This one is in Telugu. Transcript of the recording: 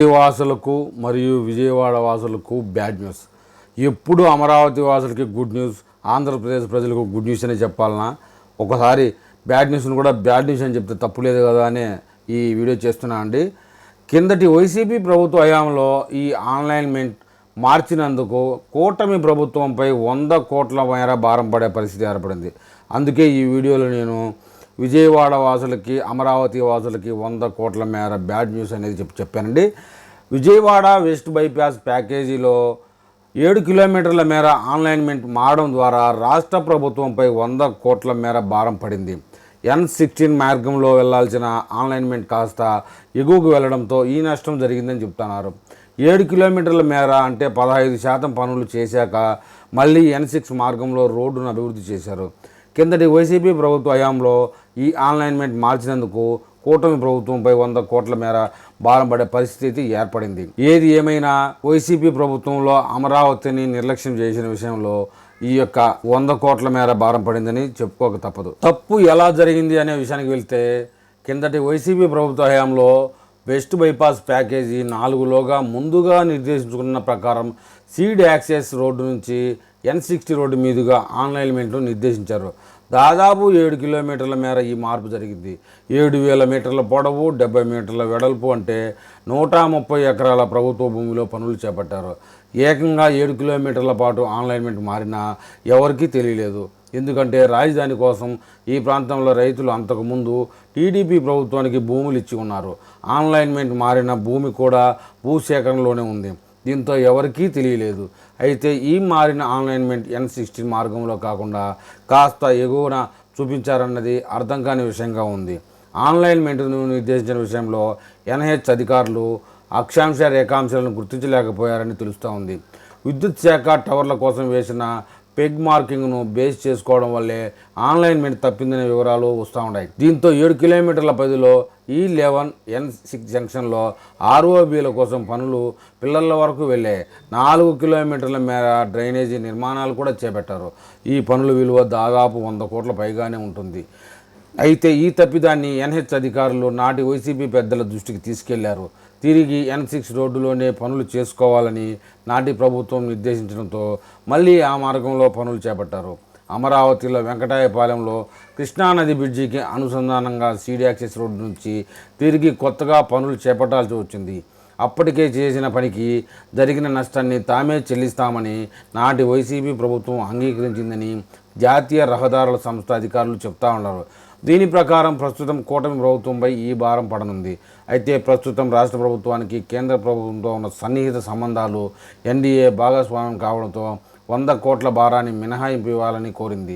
వాసులకు మరియు విజయవాడ వాసులకు బ్యాడ్ న్యూస్ ఎప్పుడు అమరావతి వాసులకి గుడ్ న్యూస్ ఆంధ్రప్రదేశ్ ప్రజలకు గుడ్ న్యూస్ అనే చెప్పాలన్నా ఒకసారి బ్యాడ్ న్యూస్ని కూడా బ్యాడ్ న్యూస్ అని చెప్తే తప్పు లేదు కదా అని ఈ వీడియో చేస్తున్నా అండి. కిందటి వైసీపీ ప్రభుత్వ హయాంలో ఈ ఆన్లైన్మెంట్ మార్చినందుకు కూటమి ప్రభుత్వంపై వంద కోట్ల మేర భారం పడే పరిస్థితి ఏర్పడింది. అందుకే ఈ వీడియోలో నేను విజయవాడ వాసులకి అమరావతి వాసులకి వంద కోట్ల మేర బ్యాడ్ న్యూస్ అనేది చెప్పి చెప్పానండి. విజయవాడ వెస్ట్ బైపాస్ ప్యాకేజీలో ఏడు కిలోమీటర్ల మేర ఆన్లైన్మెంట్ మారడం ద్వారా రాష్ట్ర ప్రభుత్వంపై వంద కోట్ల మేర భారం పడింది. ఎన్ సిక్స్టీన్ మార్గంలో వెళ్ళాల్సిన ఆన్లైన్మెంట్ కాస్త ఎగువకు వెళ్ళడంతో ఈ నష్టం జరిగిందని చెప్తున్నారు. ఏడు కిలోమీటర్ల మేర అంటే పదహైదు శాతం పనులు చేశాక మళ్ళీ ఎన్ సిక్స్ మార్గంలో రోడ్డును అభివృద్ధి చేశారు. కిందటి వైసీపీ ప్రభుత్వ హయాంలో ఈ ఆన్లైన్మెంట్ మార్చినందుకు కూటమి ప్రభుత్వంపై వంద కోట్ల మేర భారం పడే పరిస్థితి ఏర్పడింది. ఏది ఏమైనా వైసీపీ ప్రభుత్వంలో అమరావతిని నిర్లక్ష్యం చేసిన విషయంలో ఈ యొక్క వంద కోట్ల మేర భారం పడిందని చెప్పుకోక తప్పదు. తప్పు ఎలా జరిగింది అనే విషయానికి వెళ్తే కిందటి వైసీపీ ప్రభుత్వ హయాంలో వెస్ట్ బైపాస్ ప్యాకేజీ నాలుగులోగా ముందుగా నిర్దేశించుకున్న ప్రకారం సీడ్ యాక్సెస్ రోడ్డు నుంచి ఎన్ సిక్స్టీ రోడ్డు మీదుగా ఆన్లైన్మెంట్ను నిర్దేశించారు. దాదాపు ఏడు కిలోమీటర్ల మేర ఈ మార్పు జరిగింది. ఏడు వేల మీటర్ల పొడవు డెబ్బై మీటర్ల వెడల్పు అంటే నూట ముప్పై ఎకరాల ప్రభుత్వ భూమిలో పనులు చేపట్టారు. ఏకంగా ఏడు కిలోమీటర్ల పాటు ఆన్లైన్మెంట్ మారినా ఎవరికీ తెలియలేదు. ఎందుకంటే రాజధాని కోసం ఈ ప్రాంతంలో రైతులు అంతకుముందు టీడీపీ ప్రభుత్వానికి భూములు ఇచ్చి ఉన్నారు. ఆన్లైన్మెంట్ మారిన భూమి కూడా భూసేకరణలోనే ఉంది. దీంతో ఎవరికీ తెలియలేదు. అయితే ఈ మారిన ఆన్లైన్మెంట్ ఎన్ సిక్స్టీన్ మార్గంలో కాకుండా కాస్త ఎగువన చూపించారన్నది అర్థం కాని విషయంగా ఉంది. ఆన్లైన్మెంట్ను నిర్దేశించిన విషయంలో ఎన్హెచ్ అధికారులు అక్షాంశ రేఖాంశాలను గుర్తించలేకపోయారని తెలుస్తూ ఉంది. విద్యుత్ శాఖ టవర్ల కోసం వేసిన పెగ్ మార్కింగ్ను బేస్ చేసుకోవడం వల్లే ఆన్లైన్ మీద తప్పిందనే వివరాలు వస్తూ ఉన్నాయి. దీంతో ఏడు కిలోమీటర్ల పరిధిలో ఈ లెవెన్ ఎన్ సిక్స్ జంక్షన్లో ఆర్ఓబీల కోసం పనులు పిల్లల వరకు వెళ్ళాయి నాలుగు కిలోమీటర్ల మేర డ్రైనేజీ నిర్మాణాలు కూడా చేపట్టారు. ఈ పనుల విలువ దాదాపు వంద కోట్ల పైగానే ఉంటుంది. అయితే ఈ తప్పిదాన్ని ఎన్హెచ్ అధికారులు నాటి వైసీపీ పెద్దల దృష్టికి తీసుకెళ్ళారు. తిరిగి ఎన్ సిక్స్ రోడ్డులోనే పనులు చేసుకోవాలని నాటి ప్రభుత్వం నిర్దేశించడంతో మళ్ళీ ఆ మార్గంలో పనులు చేపట్టారు. అమరావతిలో వెంకటాయపాలెంలో కృష్ణానది బ్రిడ్జికి అనుసంధానంగా సీడీ యాక్సెస్ రోడ్డు నుంచి తిరిగి కొత్తగా పనులు చేపట్టాల్సి వచ్చింది. అప్పటికే చేసిన పనికి జరిగిన నష్టాన్ని తామే చెల్లిస్తామని నాటి వైసీపీ ప్రభుత్వం అంగీకరించిందని జాతీయ రహదారుల సంస్థ అధికారులు చెప్తా ఉన్నారు. దీని ప్రకారం ప్రస్తుతం కూటమి ప్రభుత్వంపై ఈ భారం పడనుంది. అయితే ప్రస్తుతం రాష్ట్ర ప్రభుత్వానికి కేంద్ర ప్రభుత్వంతో ఉన్న సన్నిహిత సంబంధాలు ఎన్డీఏ భాగస్వామ్యం కావడంతో వంద కోట్ల భారాన్ని మినహాయింపు ఇవ్వాలని కోరింది.